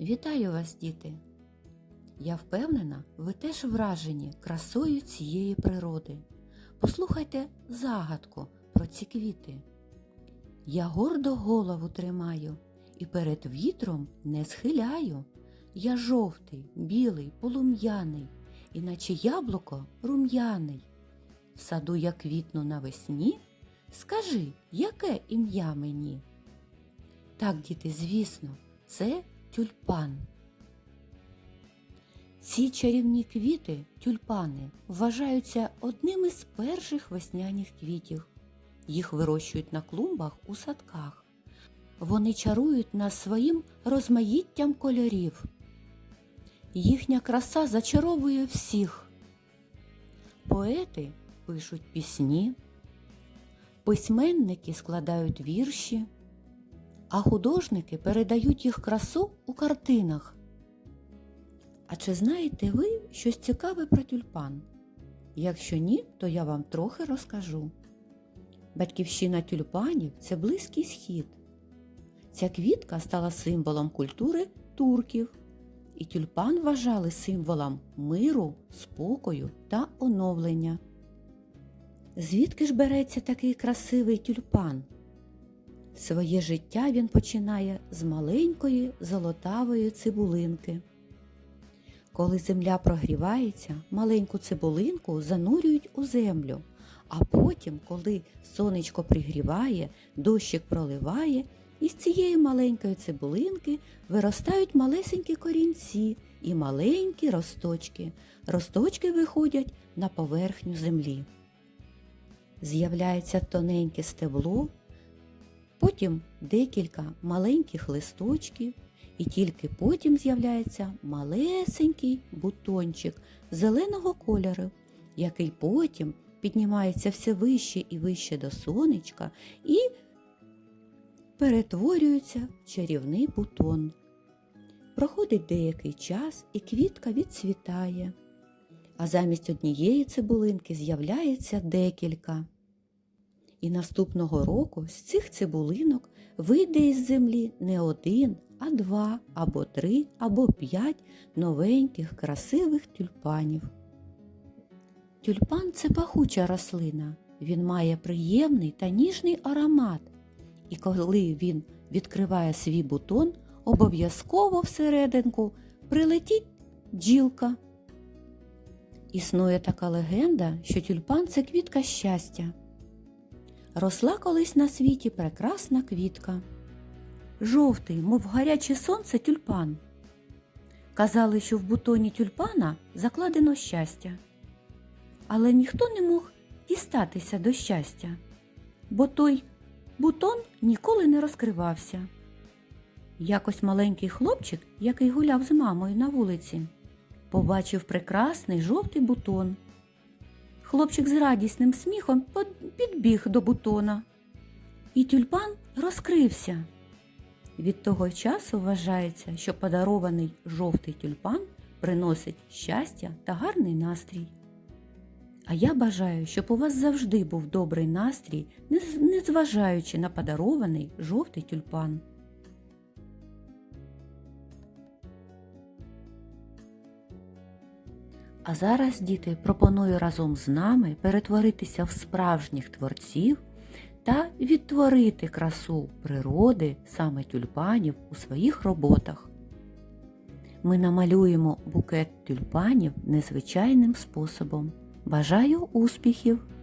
Вітаю вас, діти! Я впевнена, ви теж вражені красою цієї природи. Послухайте загадку про ці квіти. Я гордо голову тримаю і перед вітром не схиляю. Я жовтий, білий, полум'яний, іначе яблуко рум'яний. В саду я квітну навесні. Скажи, яке ім'я мені? Так, діти, звісно, це тюльпан. Ці чарівні квіти, тюльпани, вважаються одним із перших весняних квітів. Їх вирощують на клумбах у садках. Вони чарують нас своїм розмаїттям кольорів. Їхня краса зачаровує всіх. Поети пишуть пісні, письменники складають вірші, а художники передають їх красу у картинах. А чи знаєте ви щось цікаве про тюльпан? Якщо ні, то я вам трохи розкажу. Батьківщина тюльпанів це Близький схід. Ця квітка стала символом культури турків, і тюльпан вважали символом миру, спокою та оновлення. Звідки ж береться такий красивий тюльпан? Своє життя він починає з маленької золотавої цибулинки. Коли земля прогрівається, маленьку цибулинку занурюють у землю, а потім, коли сонечко пригріває, дощик проливає, із цієї маленької цибулинки виростають малесенькі корінці і маленькі росточки. Росточки виходять на поверхню землі. З'являється тоненьке стебло, потім декілька маленьких листочків, і тільки потім з'являється малесенький бутончик зеленого кольору, який потім піднімається все вище і вище до сонечка і перетворюється в чарівний бутон. Проходить деякий час і квітка відцвітає, а замість однієї цибулинки з'являється декілька. І наступного року з цих цибулинок вийде із землі не один, а два, або три, або п'ять новеньких красивих тюльпанів. Тюльпан це пахуча рослина. Він має приємний та ніжний аромат. І коли він відкриває свій бутон, обов'язково всерединку прилетить бджілка. Існує така легенда, що тюльпан це квітка щастя. Росла колись на світі прекрасна квітка. Жовтий, мов гаряче сонце, тюльпан. Казали, що в бутоні тюльпана закладено щастя. Але ніхто не мог дістатися до щастя, бо той бутон ніколи не розкривався. Якось маленький хлопчик, який гуляв з мамою на вулиці, побачив прекрасний жовтий бутон. Хлопчик з радісним сміхом підбіг до бутона, і тюльпан розкрився. Від того часу вважається, що подарований жовтий тюльпан приносить щастя та гарний настрій. А я бажаю, щоб у вас завжди був добрий настрій, незважаючи на подарований жовтий тюльпан. А зараз, діти, пропоную разом з нами перетворитися в справжніх творців та відтворити красу природи, саме тюльпанів у своїх роботах. Ми намалюємо букет тюльпанів незвичайним способом. Бажаю успіхів!